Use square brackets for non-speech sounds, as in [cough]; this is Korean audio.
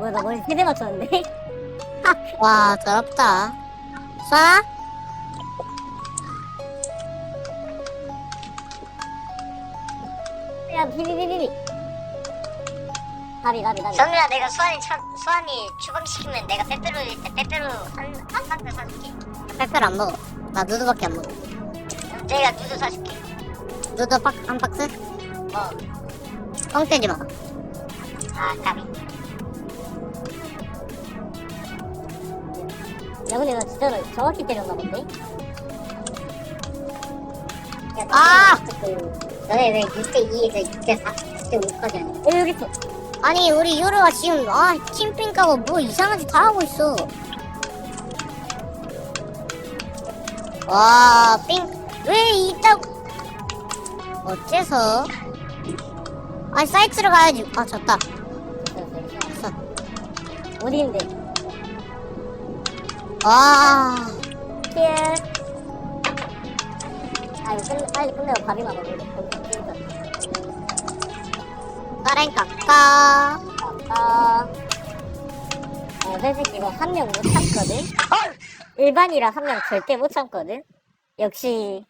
뭐야 나 머리 세대 맞췄는데? [laughs] 와 더럽다. 쏴? 야 비비비비비 다비 다비 다비. 정규야 내가 수환이 차, 수환이 추방시키면 내가 빼빼로 일 때 빼빼로 한한 상자 사줄게. 페페를 안 먹어. 나 누드밖에 안 먹어. 내가 누드 사줄게. 누드 박, 한 박스? 어. 뻥 떼지 마. 아 까비 야 근데 나 진짜로 정확히 때렸나 본데? 야, 아! 그, 너네 왜 6대 2에서 6대 4, 6대 5까지 하냐? 야 여기 있어. 아니 우리 유로가 지금 아 팀핑 까고 뭐 이상한 짓 다 하고 있어. 와 삥 왜 있다고 어째서? 아니 사이트를 가야지. 아 졌다. 됐어. 어디인데? 와 피해 아 이거 끝, 빨리 끝내고 밥이나 먹어. 까랭 까까. 아까 어, 솔직히 이거 한 명 못 참거든? 일반이라 한 명 절대 못 참거든? 역시